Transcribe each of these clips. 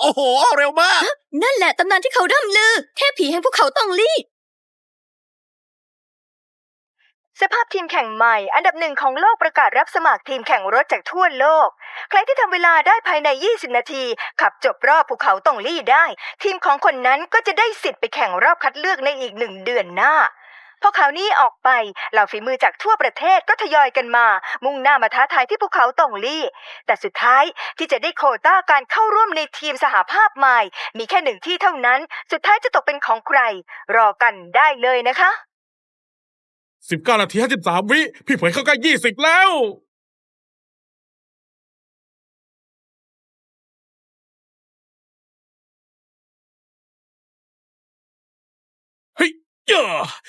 โอ้โห เร็วมาก นั่นแหละตำนานที่เขาร่ำลือ เทพผีแห่งภูเขาตองลี่สภาพทีมแข่งใหม่ อันดับหนึ่งของโลกประกาศรับสมัครทีมแข่งรถจากทั่วโลก ใครที่ทำเวลาได้ภายใน 20 นาที ขับจบรอบภูเขาตองลี่ได้ ทีมของคนนั้นก็จะได้สิทธิ์ไปแข่งรอบคัดเลือกในอีกหนึ่งเดือนหน้า พอข่าวนี้ออกไปเหล่าฝีมือจากทั่วประเทศก็ทยอยกันมา มุ่งหน้ามาท้าทายที่ภูเขาตองลี่ แต่สุดท้ายที่จะได้โคต้าการเข้าร่วมในทีมสหภาพใหม่มีแค่หนึ่งที่เท่านั้น สุดท้ายจะตกเป็นของใคร รอกันได้เลยนะคะ 19 นาที 53 วิ พี่เผยเข้าใกล้20 แล้ว ยย่า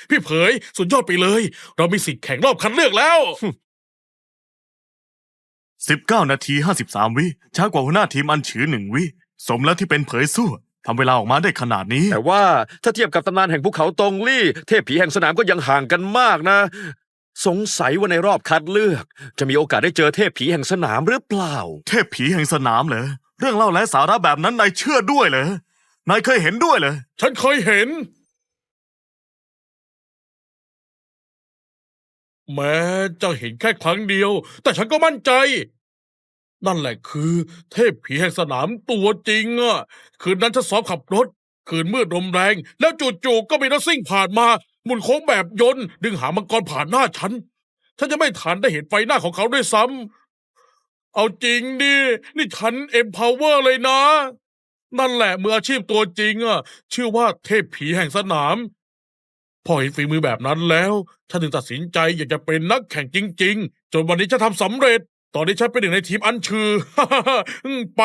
พี่เผยสุดยอดไปเลย เรามีสิทธิ์แข่งรอบคัดเลือกแล้วสิบเก้านาทีห้าสิบสามวิช้ากว่าหัวหน้าทีมอันฉือหนึ่งวิ สมแล้วที่เป็นเผยสู้ทำเวลาออกมาได้ขนาดนี้ แต่ว่าถ้าเทียบกับตำนานแห่งภูเขาตงลี่ เทพผีแห่งสนามก็ยังห่างกันมากนะ สงสัยว่าในรอบคัดเลือก จะมีโอกาสได้เจอเทพผีแห่งสนามหรือเปล่า เทพผีแห่งสนามเหรอ เรื่องเล่าและสาระแบบนั้นนายเชื่อด้วยเหรอนายเคยเห็นด้วยเหรอ ฉันเคยเห็น แม้จะเห็นแค่ครั้งเดียว แต่ฉันก็มั่นใจ นั่นแหละคือ เทพผีแห่งสนามตัวจริงอะคืนนั้นฉันซ้อมขับรถ คืนมืดลมแรง แล้วจู่ๆก็มีรถซิ่งผ่านมา หมุนโค้งแบบยนต์ ดึงหางมังกรผ่านหน้าฉัน ฉันจะไม่ทันได้เห็นไฟหน้าของเขาด้วยซ้ำเอาจริงดิ นี่ฉันเอ็มพาวเวอร์เลยนะ นั่นแหละมืออาชีพตัวจริงอะชื่อว่าเทพผีแห่งสนาม พอเห็นฝีมือแบบนั้นแล้ว ฉันถึงตัดสินใจอยากจะเป็นนักแข่งจริง ๆ จนวันนี้ฉันทำสำเร็จ ตอนนี้ฉันเป็นหนึ่งในทีมอันชืออืมไป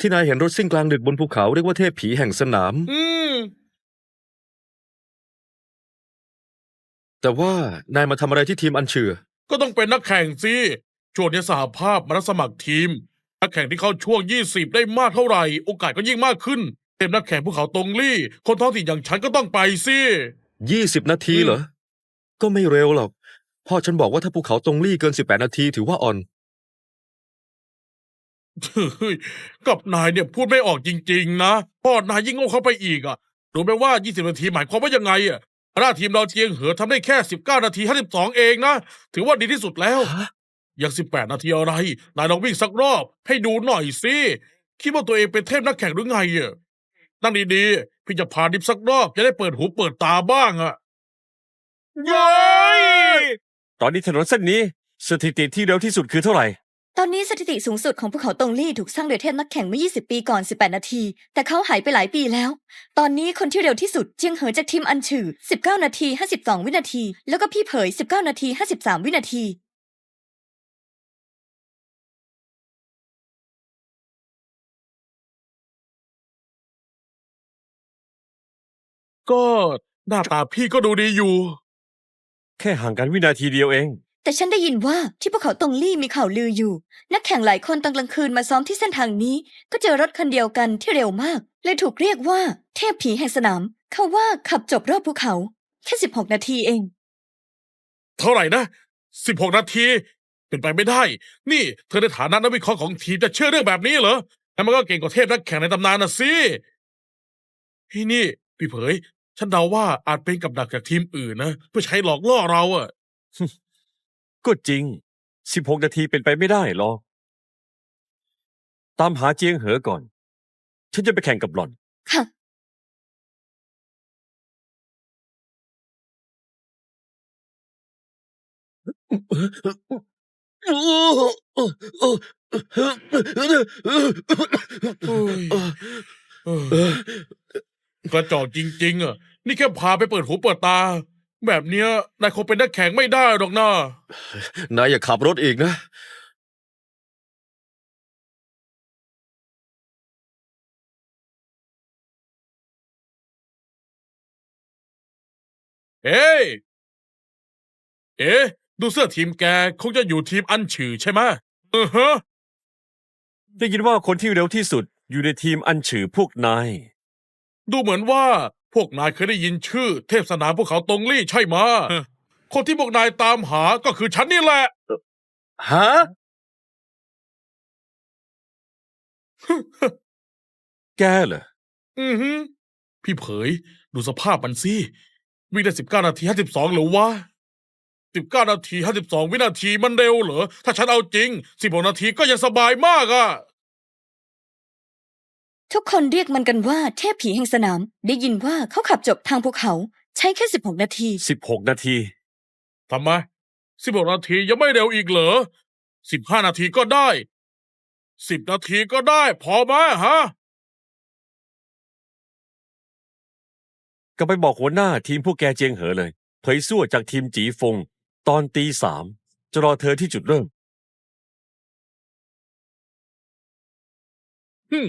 ที่นายเห็นรถซิ่งกลางดึกบนภูเขาเรียกว่าเทพผีแห่งสนาม อืม แต่ว่านายมาทำอะไรที่ทีมอันเชื่อ ก็ต้องเป็นนักแข่งสิช่วงนี้สหภาพมารับสมัครทีม นักแข่งที่เข้าช่วง 20 ได้มากเท่าไหร่ โอกาสก็ยิ่งมากขึ้นเต็ มนักแข่งภูเขาตรงลี่ คนท้องถิ่นอย่างฉันก็ต้องไปสิยี่สิบนาทีเหรอ ก็ไม่เร็วหรอก พ่อฉันบอกว่าถ้าภูเขาตรงลี่เกินสิบแปดนาทีถือว่าอ่อน เฮ้ยกับนายเนี่ยพูดไม่ออกจริง ๆ นะพ่อนายยิ่งโง่เข้าไปอีกอะรู้ไหมว่า 20 นาทีหมายความว่ายังไงอะหน้าทีมเราเจียงเหอทำได้แค่ 19 นาที 52 เองนะ ถือว่าดีที่สุดแล้ว ยัง 18 นาทีอะไร นายลองวิ่งสักรอบ ให้ดูหน่อยสิ คิดว่าตัวเองเป็นเทพนักแข่งหรือไงอะ นั่งดีๆ พี่จะพาดิฟสักรอบจะได้เปิดหูเปิดตาบ้างอะเย้ยตอนนี้ถนนเส้นนี้สถิติที่เร็วที่สุดคือเท่าไหร่ ตอนนี้สถิติสูงสุดของภูเขาตองลี่ถูกสร้างโดยเทพนักแข่งเมื่อ 20 ปีก่อน 18 นาที แต่เขาหายไปหลายปีแล้ว ตอนนี้คนที่เร็วที่สุดเจียงเหอจากทีมอันฉือ 19 นาที 52 วินาที แล้วก็พี่เผย 19 นาที 53 วินาที ก็ หน้าตาพี่ก็ดูดีอยู่ แค่ห่างกันวินาทีเดียวเอง แต่ฉันได้ยินว่าที่ภูเขาตองลี่มีข่าวลืออยู่ นักแข่งหลายคนตอนกลางคืนมาซ้อมที่เส้นทางนี้ ก็เจอรถคันเดียวกันที่เร็วมาก เลยถูกเรียกว่า เทพผีแห่งสนาม เขาว่าขับจบรอบภูเขา แค่16นาทีเอง เท่าไหร่นะ16นาที เป็นไปไม่ได้ นี่เธอในฐานะนักวิเคราะห์ของทีมจะเชื่อเรื่องแบบนี้เหรอแล้วมันก็เก่งกว่าเทพนักแข่งในตำนานน่ะสิเฮ้ยนี่พี่เผย ฉันเดาว่าอาจเป็นกับดักจากทีมอื่นนะเพื่อใช้หลอกล่อเราอะก็จริง 16 นาทีเป็นไปไม่ได้หรอก ตามหาเจียงเหอก่อน ฉันจะไปแข่งกับหล่อน ค่ะ เฮ้ยเออ กระจอกจริง ๆอะนี่แค่พาไปเปิดหูเปิดตา แบบเนี้ยนายคงเป็นนักแข่งไม่ได้หรอกนะนายอย่าขับรถอีกนะ เอ้ยเอ๊ะ ดูเสื้อทีมแกคงจะอยู่ทีมอันฉือใช่ไหมเออฮะ ได้ยินว่าคนที่เร็วที่สุดอยู่ในทีมอันฉือพวกนาย ดูเหมือนว่าพวกนายเคยได้ยินชื่อ เทพสนามภูเขาตรงลี่ใช่ไหมะคนที่พวกนายตามหาก็คือฉันนี่แหละ ฮะ แกเหรอ อือฮึพี่เผย ดูสภาพมันสิ วิ่งได้สิบเก้านาทีห้าสิบสองหรือวะสิบเก้านาทีห้าสิบสองวินาทีมันเร็วเหรอ ถ้าฉันเอาจริงสิบหกนาทีก็ยังสบายมากอะ ทุกคนเรียกมันกันว่าเทพผีแห่งสนาม ได้ยินว่าเขาขับจบทางภูเขา ใช้แค่16นาที สิบหกนาที ทำไมสิบหกนาทียังไม่เร็วอีกเหรอสิบห้านาทีก็ได้สิบนาทีก็ได้ พอไหมฮะ ก็ไปบอกหัวหน้าทีมพวกแกเจียงเหอเลย เผยซั่วจากทีมจีฟง ตอนตีสามจะรอเธอที่จุดเริ่ม ฮึม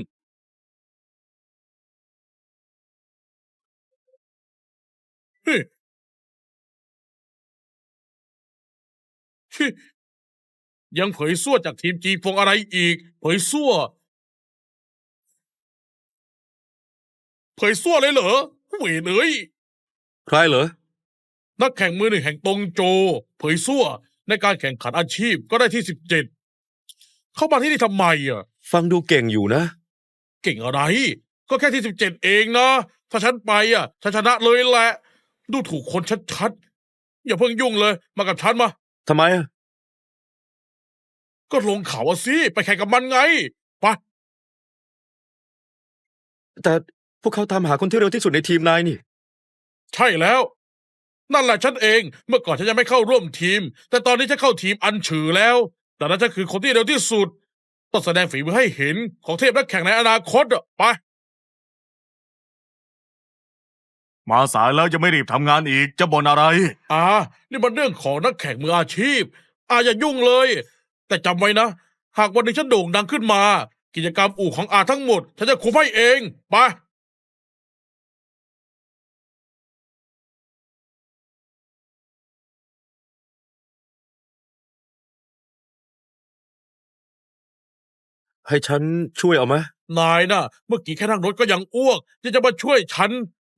ยังเผยซั่วจากทีมจีฟงอะไรอีก เผยซั่ว เผยซั่วเลยเหรอเวยเลย ใครเหรอ นักแข่งมือหนึ่งแห่งตงโจ เผยซั่ว ในการแข่งขันอาชีพก็ได้ที่สิบเจ็ดเข้ามาที่นี่ทำไมอะ ฟังดูเก่งอยู่นะ เก่งอะไร ก็แค่ที่สิบเจ็ดเองนะ ถ้าฉันไปอะฉันชนะเลยแหละ ดูถูกคนชัดๆ อย่าเพิ่งยุ่งเลย มากับฉันมา ทำไมอะก็ลงเขาอะสิ ไปแข่งกับมันไง ไป แต่พวกเขาตามหาคนที่เร็วที่สุดในทีมนายนี่ ใช่แล้ว นั่นแหละฉันเอง เมื่อก่อนฉันยังไม่เข้าร่วมทีม แต่ตอนนี้ฉันเข้าทีมอันฉือแล้ว แต่นั้นฉันคือคนที่เร็วที่สุด ต้องแสดงฝีมือให้เห็นของเทพนักแข่งในอนาคตอะไป มาสายแล้วจะไม่รีบทำงานอีกจะบ่นอะไร อ่า นี่มันเรื่องของนักแข่งมืออาชีพ อาอย่ายุ่งเลย แต่จำไว้นะ หากวันหนึ่งฉันโด่งดังขึ้นมา กิจกรรมอู่ของอาทั้งหมด ฉันจะคุมให้เอง ไป ให้ฉันช่วยเอาไหมนายน่ะ เมื่อกี้แค่นั่งรถก็ยังอ้วกยังจะมาช่วยฉัน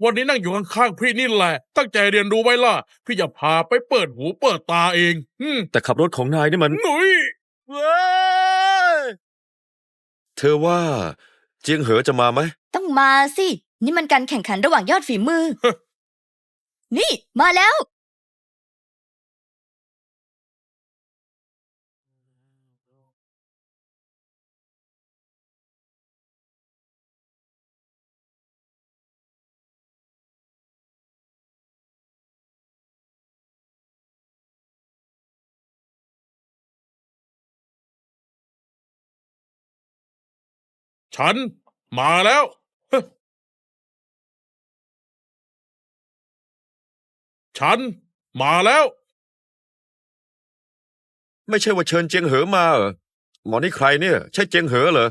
วันนี้นั่งอยู่ข้างๆพี่นี่แหละ ตั้งใจเรียนรู้ไว้ล่ะ พี่จะพาไปเปิดหูเปิดตาเองอืมแต่ขับรถของนายนี่มัน หนุ่ยเธอว่า เจียงเหอจะมาไหม ต้องมาสิ นี่มันการแข่งขันระหว่างยอดฝีมือ นี่ มาแล้ว ฉันมาแล้ว ฉันมาแล้ว ไม่ใช่ว่าเชิญเจียงเหอมาเหรอหมอนี่ใครเนี่ย ใช่เจียงเหอเหรอ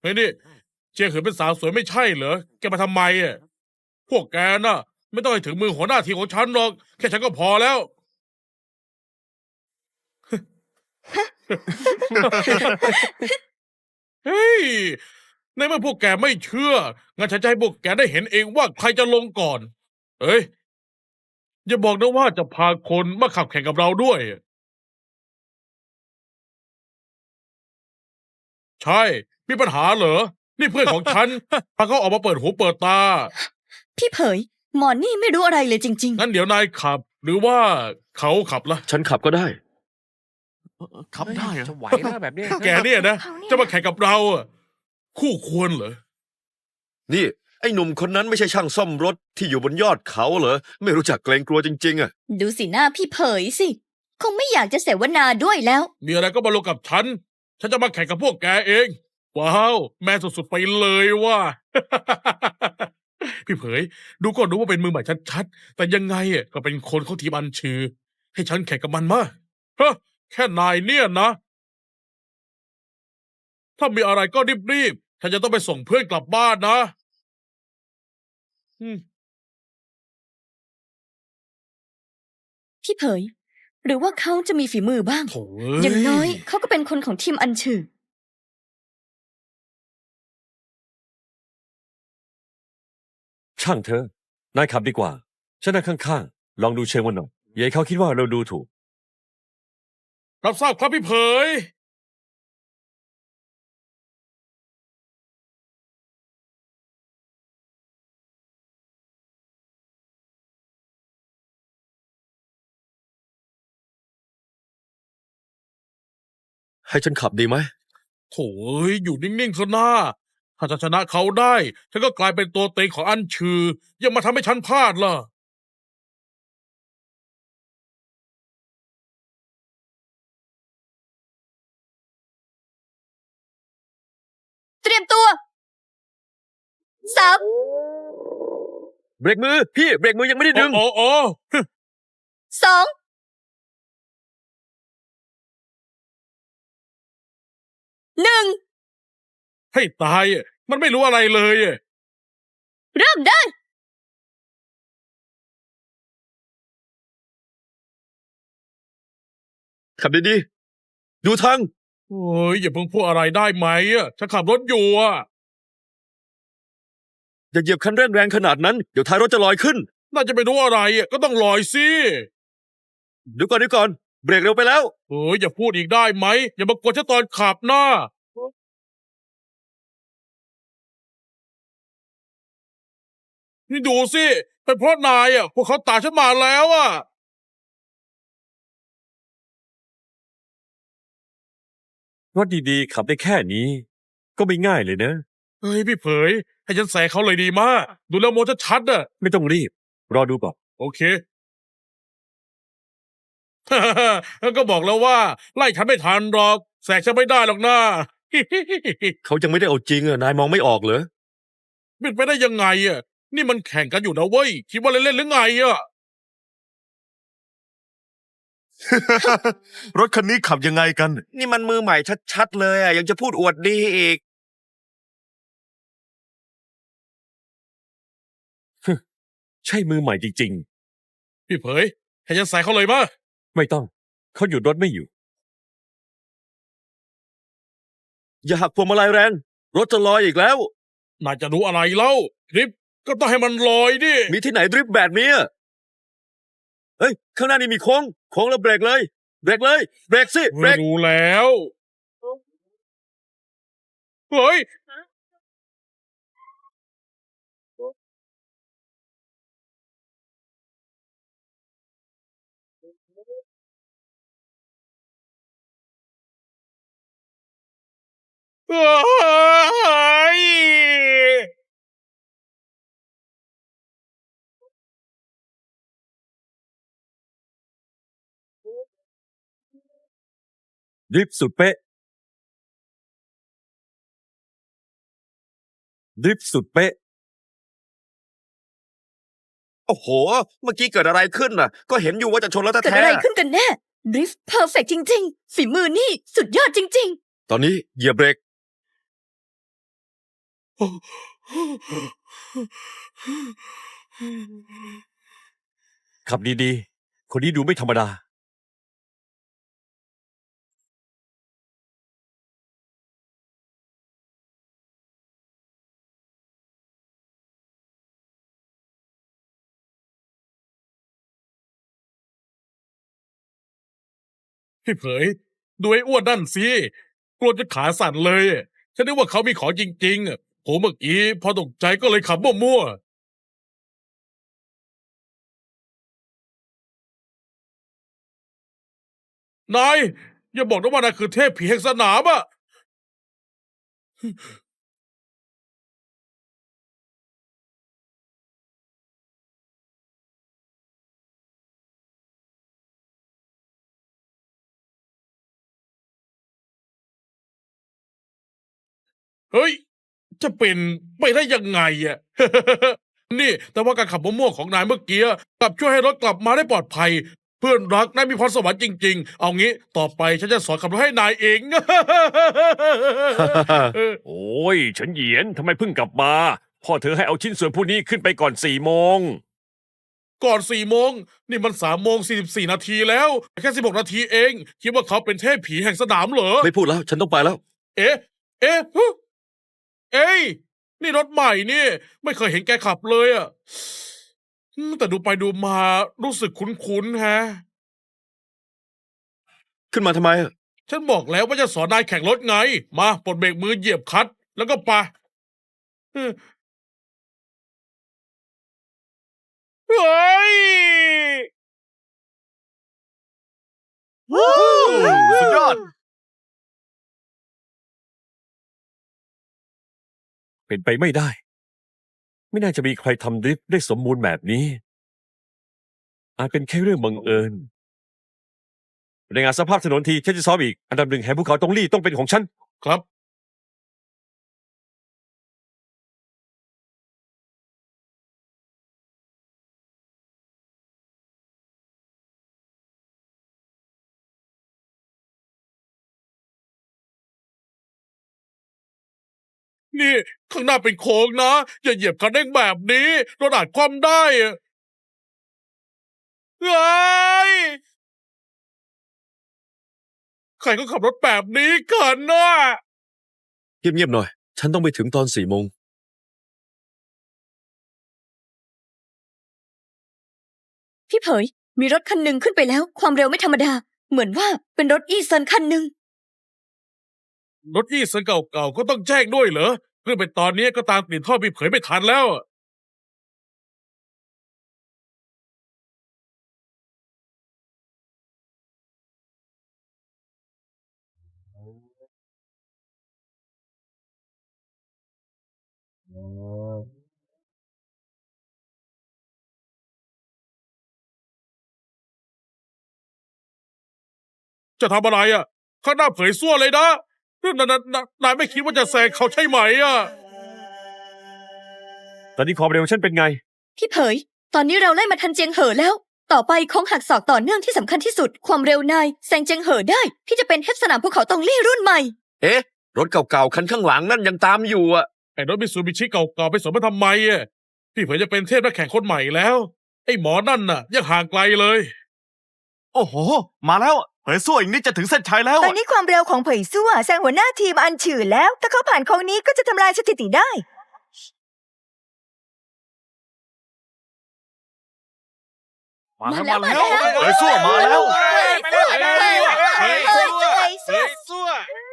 เฮ้ยนี่เจียงเหินเป็นสาวสวยไม่ใช่เหรอ แกมาทำไมอะ พวกแกน่ะ ไม่ต้องให้ถึงมือหัวหน้าทีมของฉันหรอก แค่ฉันก็พอแล้ว เฮ้ย ในเมื่อพวกแกไม่เชื่อ งั้นฉันจะให้พวกแกได้เห็นเองว่าใครจะลงก่อน เอ้ย อย่าบอกนะว่าจะพาคนมาขับแข่งกับเราด้วย ใช่ มีปัญหาเหรอ นี่เพื่อนของฉัน พาเขาออกมาเปิดหูเปิดตา พี่เผย หมอนี่ไม่รู้อะไรเลยจริงงั้นเดี๋ยวนายขับ หรือว่าเขาขับล่ะฉันขับก็ได้ ขับได้เหรอจะไหวแล้วแบบเนี้ยแกเนี่ยนะจะมาแข่งกับเราอะคู่ควรเหรอนี่ ไอ้หนุ่มคนนั้นไม่ใช่ช่างซ่อมรถที่อยู่บนยอดเขาเหรอ ไม่รู้จักเกรงกลัวจริงๆอะๆดูสีหน้าพี่เผยสิ คงไม่อยากจะเสวนาด้วยแล้ว มีอะไรก็มาลงกับฉัน ฉันจะมาแข่งกับพวกแกเอง ว้าว แม่สุดๆไปเลยว่ะพี่เผย ดูก็รู้ว่าเป็นมือใหม่ชัดๆ แต่ยังไงอะก็เป็นคนเขาทีมอันชื่อ ให้ฉันแข่งกับมันมาฮะ แค่นายเนี่ยนะ ถ้ามีอะไรก็รีบๆฉันจะต้องไปส่งเพื่อนกลับบ้านนะอืมพี่เผย หรือว่าเขาจะมีฝีมือบ้าง โถ่อย่างน้อยเขาก็เป็นคนของทีมอันชื่อ ช่างเธอะนายขับดีกว่า ฉันนั่งข้างๆ ลองดูเชิงมันหน่อยอย่าให้เขาคิดว่าเราดูถูก รับทราบครับพี่เผย ให้ฉันขับดีไหม โถยอยู่นิ่งๆเถอะหน้า ถ้าจะชนะเขาได้ ฉันก็กลายเป็นตัวเต็งของอันชือ ยังมาทำให้ฉันพลาดล่ะ รียมตัวสามเบรกมือ พี่เบรกมือยังไม่ได้ดึง โอ้โอ้สองหนึ่งให้ตายอะมันไม่รู้อะไรเลยอะเริ่มได้ ขับดีๆดูทาง โอ้ยอย่าเพิ่งพูดอะไรได้ไหมอะฉันขับรถอยู่อะอย่าเหยียบคันเร่งแรงขนาดนั้น เดี๋ยวท้ายรถจะลอยขึ้น น่าจะไปรู้อะไรอะก็ต้องลอยสิเดี๋ยวก่อนเดี๋ยวก่อนเบรกเร็วไปแล้วโอ้ยอย่าพูดอีกได้ไหม อย่ามากดฉันตอนขับหน้า นี่ดูสิเป็นเพราะนายอะพวกเขาตามฉันมาแล้วอะ รถดีๆขับได้แค่นี้ ก็ไม่ง่ายเลยนะ เฮ้ยพี่เผย ให้ฉันแซงเขาเลยดีมากดูแล้วโมจะชัดๆอะ ไม่ต้องรีบ รอดูก่อนโอเค ก็บอกแล้วว่า ไล่ฉันไม่ทันหรอกแซงฉันไม่ได้หรอกนะ เขายังไม่ได้เอาจริงอะนายมองไม่ออกเหรอ เป็นไปได้ยังไงอะ นี่มันแข่งกันอยู่นะเว้ย คิดว่าเล่นๆหรือไงอะ รถคันนี้ขับยังไงกัน นี่มันมือใหม่ชัดๆเลยอะยังจะพูดอวดดีอีก ใช่มือใหม่จริง พี่เผยให้ฉันแซงเขาเลยมาๆ ไม่ต้อง เขาหยุดรถไม่อยู่ อย่าหักพวงมาลัยแรง รถจะลอยอีกแล้ว น่าจะรู้อะไรเล่าคลิปก็ต้องให้มันลอยดิ มีที่ไหนดริฟต์แบบนี้อะ เฮ้ย ข้างหน้านี่มีโค้งโค้งแล้วเบรกเลย เบรกเลย เบรกสิ เบรก รู้แล้ว เฮ้ยเฮ้ ดริฟต์สุดเป๊ะดริฟต์สุดเป๊ะ โอ้โห เมื่อกี้เกิดอะไรขึ้นน่ะ ก็เห็นอยู่ว่าจะชนแล้วเกิดแท้อะไรขึ้นกันแน่ดริฟต์เพอร์เฟกจริง ๆ ฝีมือนี่สุดยอดจริง ๆ ตอนนี้เหยียบเบรกขับดีๆ คนนี้ดูไม่ธรรมดา พี่เผยดูไอ้อ้วนนั่นสิกลัวจะขาสั่นเลย ฉันนึกว่าเขามีของจริงๆผมเมื่อกี้พอตกใจก็เลยขับมั่วๆนายอย่าบอกนะว่านายคือเทพผีแห่งสนามอะ เฮ้ย จะเป็นไปได้ยังไงอะ นี่ แต่ว่าการขับมั่วๆของนายเมื่อกี้กลับช่วยให้รถกลับมาได้ปลอดภัย เพื่อนรักนายมีพรสวรรค์จริง ๆ เอางี้ต่อไปฉันจะสอนขับรถให้นายเองเออโอ้ยฉันเหยียนทำไมเพิ่งกลับมา พ่อเธอให้เอาชิ้นส่วนพวกนี้ขึ้นไปก่อนสี่โมง ก่อนสี่โมงนี่มันสามโมงสี่สิบสี่นาทีแล้ว แค่สิบหกนาทีเอง คิดว่าเขาเป็นเทพผีแห่งสนามเหรอ ไม่พูดแล้ว ฉันต้องไปแล้ว เอ๊ะ เอ๊ะฮึ เอ้ย นี่รถใหม่นี่ ไม่เคยเห็นแกขับเลยอะอืมแต่ดูไปดูมารู้สึกคุ้นๆแฮะ ขึ้นมาทำไมอะฉันบอกแล้วว่าจะสอนนายแข่งรถไง มาปลดเบรกมือเหยียบคลัดแล้วก็ไปเออเฮ้ย สุดยอด เป็นไปไม่ได้ ไม่น่าจะมีใครทำดริฟต์ได้สมบูรณ์แบบนี้ อาจเป็นแค่เรื่องบังเอิญรายงานสภาพถนนทีฉันจะซ้อมอีก อันดับหนึ่งแห่งภูเขาตรงลี่ต้องเป็นของฉัน ครับ นี่ ข้างหน้าเป็นโค้งนะ อย่าเหยียบคันเร่งแบบนี้รถอาจคว่ำได้อะเฮ้ยใครก็ขับรถแบบนี้กันน่ะเงียบๆหน่อย ฉันต้องไปถึงตอนสี่โมง พี่เผย มีรถคันหนึ่งขึ้นไปแล้ว ความเร็วไม่ธรรมดา เหมือนว่าเป็นรถอีเซินคันหนึ่ง รถยี่สิบเก่าๆก็ต้องแจ้งด้วยเหรอเพื่อเป็นตอนนี้ก็ตามกลิ่นท่อพี่เผยไม่ทันแล้ว จะทำอะไรอะข้างหน้าเผยซั่วเลยนะ นนนนนายไม่คิดว่าจะแซงเขาใช่ไหมอะ ตอนนี้ความเร็วฉันเป็นไง พี่เผย ตอนนี้เราไล่มาทันเจียงเหอแล้ว ต่อไปโค้งหักศอกต่อเนื่องที่สำคัญที่สุด ความเร็วนายแซงเจียงเหอได้ พี่จะเป็นเทพสนามภูเขาตองลี่รุ่นใหม่ เอ๊ะ รถเก่าๆ คันข้างหลังนั่นยังตามอยู่อะ ไอ้รถมิตซูบิชิเก่าๆไปสมมาทำไมอะพี่เผยจะเป็นเทพนักแข่งคนใหม่แล้ว ไอ้หมอนั่นน่ะยังห่างไกลเลย โอ้โห มาแล้ว เผยสู้อีกนิดจะถึงเส้นชัยแล้วตอนนี้ความเร็วของเผยซั่วแซงหัวหน้าทีมอันฉื่อแล้ว ถ้าเขาผ่านโค้งนี้ก็จะทำลายสถิติได้ มาแล้วมาแล้วเผยซัวมาแล้วเฮ้ยเฮ้เฮ้ยเฮ้ยเฮ้ยเฮ้